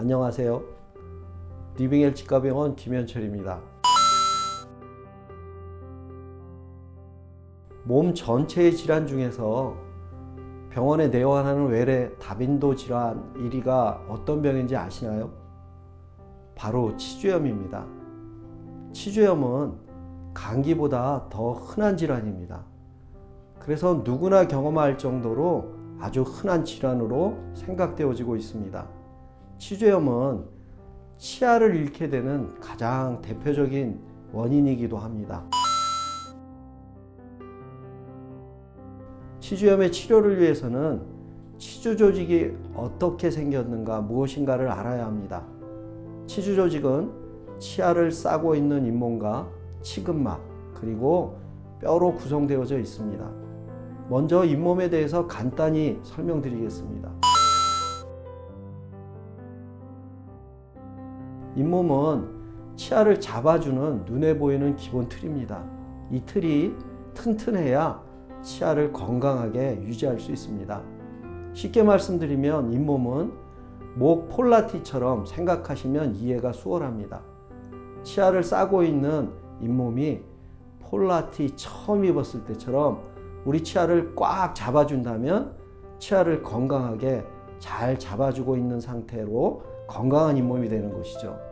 안녕하세요. 리빙엘 치과병원 김현철입니다. 몸 전체의 질환 중에서 병원에 내원하는 외래 다빈도 질환 1위가 어떤 병인지 아시나요? 바로 치주염입니다. 치주염은 감기보다 더 흔한 질환입니다. 그래서 누구나 경험할 정도로 아주 흔한 질환으로 생각되어지고 있습니다. 치주염은 치아를 잃게 되는 가장 대표적인 원인이기도 합니다. 치주염의 치료를 위해서는 치주 조직이 어떻게 생겼는가 무엇인가를 알아야 합니다. 치주 조직은 치아를 싸고 있는 잇몸과 치근막 그리고 뼈로 구성되어져 있습니다. 먼저 잇몸에 대해서 간단히 설명드리겠습니다. 잇몸은 치아를 잡아주는 눈에 보이는 기본 틀입니다. 이 틀이 튼튼해야 치아를 건강하게 유지할 수 있습니다. 쉽게 말씀드리면 잇몸은 목 폴라티처럼 생각하시면 이해가 수월합니다. 치아를 싸고 있는 잇몸이 폴라티 처음 입었을 때처럼 우리 치아를 꽉 잡아준다면 치아를 건강하게 잘 잡아주고 있는 상태로 건강한 잇몸이 되는 것이죠.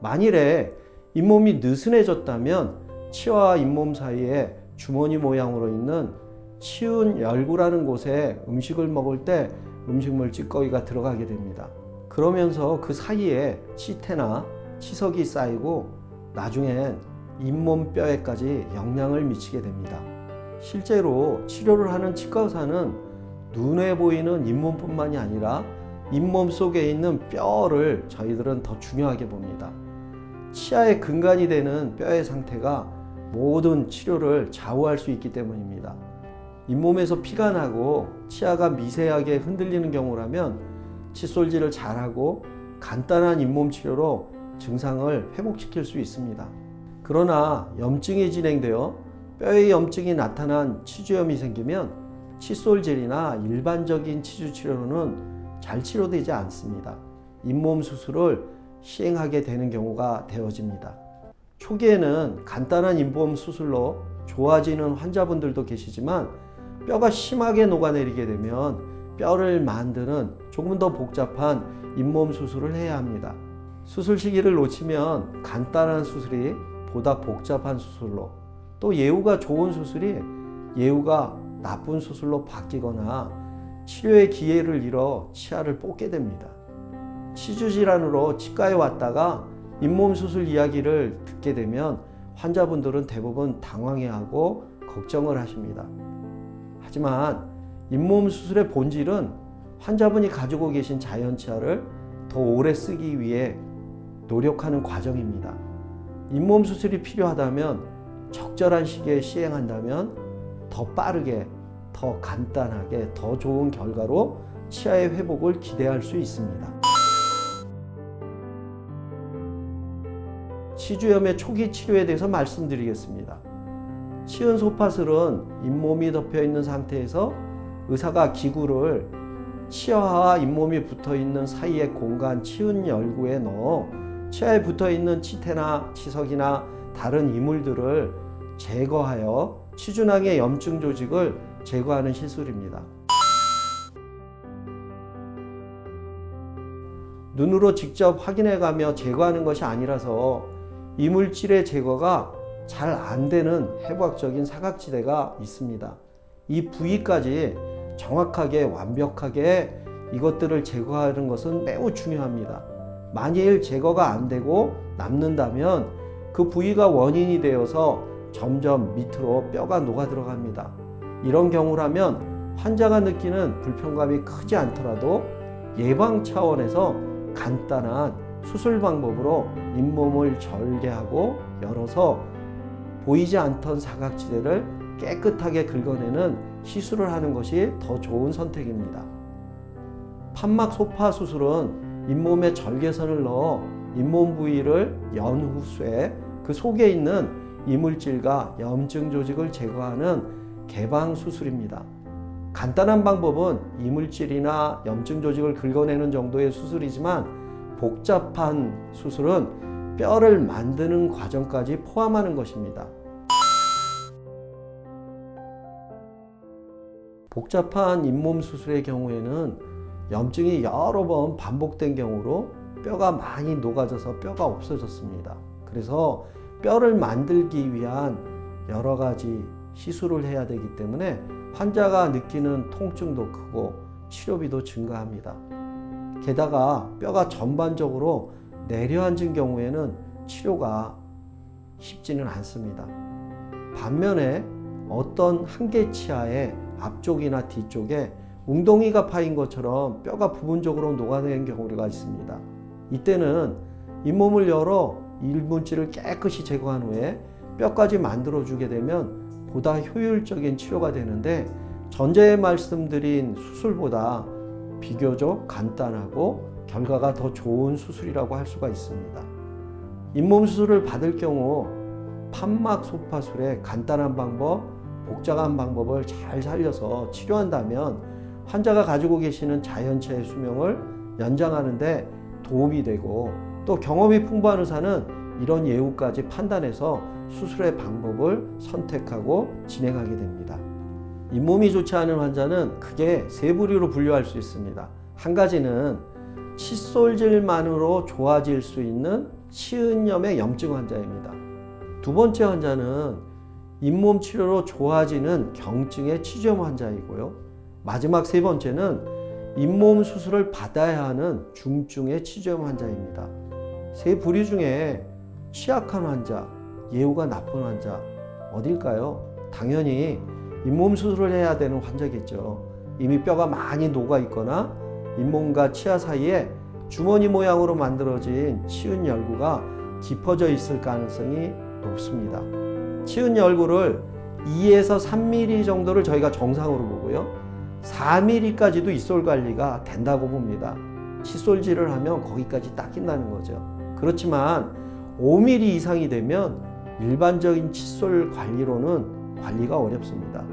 만일에 잇몸이 느슨해졌다면 치아와 잇몸 사이에 주머니 모양으로 있는 치운 열구라는 곳에 음식을 먹을 때 음식물 찌꺼기가 들어가게 됩니다. 그러면서 그 사이에 치태나 치석이 쌓이고 나중엔 잇몸 뼈에까지 영향을 미치게 됩니다. 실제로 치료를 하는 치과 의사는 눈에 보이는 잇몸뿐만이 아니라 잇몸 속에 있는 뼈를 저희들은 더 중요하게 봅니다. 치아의 근간이 되는 뼈의 상태가 모든 치료를 좌우할 수 있기 때문입니다. 잇몸에서 피가 나고 치아가 미세하게 흔들리는 경우라면 칫솔질을 잘하고 간단한 잇몸 치료로 증상을 회복시킬 수 있습니다. 그러나 염증이 진행되어 뼈에 염증이 나타난 치주염이 생기면 칫솔질이나 일반적인 치주 치료로는 잘 치료되지 않습니다. 잇몸 수술을 시행하게 되는 경우가 되어집니다. 초기에는 간단한 잇몸 수술로 좋아지는 환자분들도 계시지만 뼈가 심하게 녹아내리게 되면 뼈를 만드는 조금 더 복잡한 잇몸 수술을 해야 합니다. 수술 시기를 놓치면 간단한 수술이 보다 복잡한 수술로 또 예후가 좋은 수술이 예후가 나쁜 수술로 바뀌거나 치료의 기회를 잃어 치아를 뽑게 됩니다. 치주 질환으로 치과에 왔다가 잇몸 수술 이야기를 듣게 되면 환자분들은 대부분 당황해하고 걱정을 하십니다. 하지만 잇몸 수술의 본질은 환자분이 가지고 계신 자연 치아를 더 오래 쓰기 위해 노력하는 과정입니다. 잇몸 수술이 필요하다면 적절한 시기에 시행한다면 더 빠르게, 더 간단하게, 더 좋은 결과로 치아의 회복을 기대할 수 있습니다. 치주염의 초기 치료에 대해서 말씀드리겠습니다. 치은 소파슬은 잇몸이 덮여 있는 상태에서 의사가 기구를 치아와 잇몸이 붙어 있는 사이의 공간 치은 열구에 넣어 치아에 붙어 있는 치태나 치석이나 다른 이물들을 제거하여 치주낭의 염증 조직을 제거하는 시술입니다. 눈으로 직접 확인해 가며 제거하는 것이 아니라서 이물질의 제거가 잘 안 되는 해부학적인 사각지대가 있습니다. 이 부위까지 정확하게 완벽하게 이것들을 제거하는 것은 매우 중요합니다. 만일 제거가 안 되고 남는다면 그 부위가 원인이 되어서 점점 밑으로 뼈가 녹아 들어갑니다. 이런 경우라면 환자가 느끼는 불편감이 크지 않더라도 예방 차원에서 간단한 수술 방법으로 잇몸을 절개하고 열어서 보이지 않던 사각지대를 깨끗하게 긁어내는 시술을 하는 것이 더 좋은 선택입니다. 판막 소파 수술은 잇몸에 절개선을 넣어 잇몸 부위를 연 후에 그 속에 있는 이물질과 염증 조직을 제거하는 개방 수술입니다. 간단한 방법은 이물질이나 염증 조직을 긁어내는 정도의 수술이지만 복잡한 수술은 뼈를 만드는 과정까지 포함하는 것입니다. 복잡한 잇몸 수술의 경우에는 염증이 여러 번 반복된 경우로 뼈가 많이 녹아져서 뼈가 없어졌습니다. 그래서 뼈를 만들기 위한 여러 가지 시술을 해야 되기 때문에 환자가 느끼는 통증도 크고 치료비도 증가합니다. 게다가 뼈가 전반적으로 내려앉은 경우에는 치료가 쉽지는 않습니다. 반면에 어떤 한계 치아의 앞쪽이나 뒤쪽에 웅덩이가 파인 것처럼 뼈가 부분적으로 녹아내는 경우가 있습니다. 이때는 잇몸을 열어 일문지를 깨끗이 제거한 후에 뼈까지 만들어 주게 되면 보다 효율적인 치료가 되는데 전제에 말씀드린 수술보다 비교적 간단하고 결과가 더 좋은 수술이라고 할 수가 있습니다. 잇몸 수술을 받을 경우 판막 소파술의 간단한 방법, 복잡한 방법을 잘 살려서 치료한다면 환자가 가지고 계시는 자연체의 수명을 연장하는데 도움이 되고 또 경험이 풍부한 의사는 이런 예후까지 판단해서 수술의 방법을 선택하고 진행하게 됩니다. 잇몸이 좋지 않은 환자는 크게 세 부류로 분류할 수 있습니다. 한 가지는 칫솔질만으로 좋아질 수 있는 치은염의 염증 환자입니다. 두 번째 환자는 잇몸 치료로 좋아지는 경증의 치주염 환자이고요. 마지막 세 번째는 잇몸 수술을 받아야 하는 중증의 치주염 환자입니다. 세 부류 중에 취약한 환자, 예후가 나쁜 환자 어딜까요? 당연히 잇몸 수술을 해야 되는 환자겠죠. 이미 뼈가 많이 녹아 있거나 잇몸과 치아 사이에 주머니 모양으로 만들어진 치은 열구가 깊어져 있을 가능성이 높습니다. 치은 열구를 2에서 3mm 정도를 저희가 정상으로 보고요. 4mm까지도 입술 관리가 된다고 봅니다. 칫솔질을 하면 거기까지 닦인다는 거죠. 그렇지만 5mm 이상이 되면 일반적인 칫솔 관리로는 관리가 어렵습니다.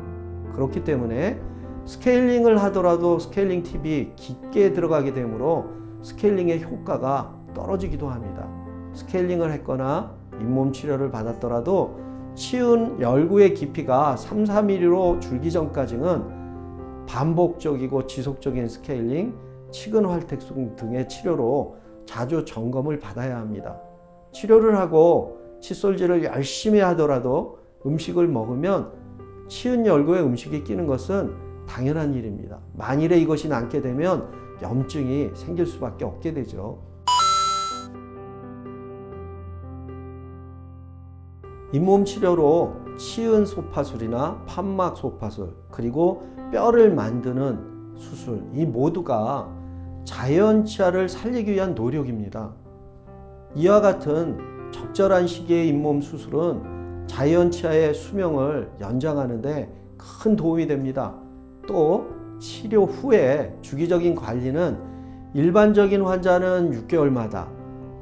그렇기 때문에 스케일링을 하더라도 스케일링 팁이 깊게 들어가게 되므로 스케일링의 효과가 떨어지기도 합니다. 스케일링을 했거나 잇몸 치료를 받았더라도 치은 열구의 깊이가 3, 4mm로 줄기 전까지는 반복적이고 지속적인 스케일링, 치근 활tek성 등의 치료로 자주 점검을 받아야 합니다. 치료를 하고 칫솔질을 열심히 하더라도 음식을 먹으면 치은 열구에 음식이 끼는 것은 당연한 일입니다. 만일에 이것이 남게 되면 염증이 생길 수밖에 없게 되죠. 잇몸 치료로 치은 소파술이나 판막 소파술 그리고 뼈를 만드는 수술 이 모두가 자연 치아를 살리기 위한 노력입니다. 이와 같은 적절한 시기의 잇몸 수술은 자연 치아의 수명을 연장하는데 큰 도움이 됩니다. 또 치료 후에 주기적인 관리는 일반적인 환자는 6개월마다,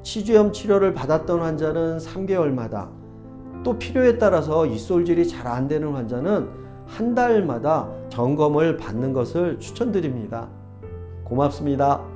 치주염 치료를 받았던 환자는 3개월마다, 또 필요에 따라서 입솔질이 잘 안 되는 환자는 한 달마다 점검을 받는 것을 추천드립니다. 고맙습니다.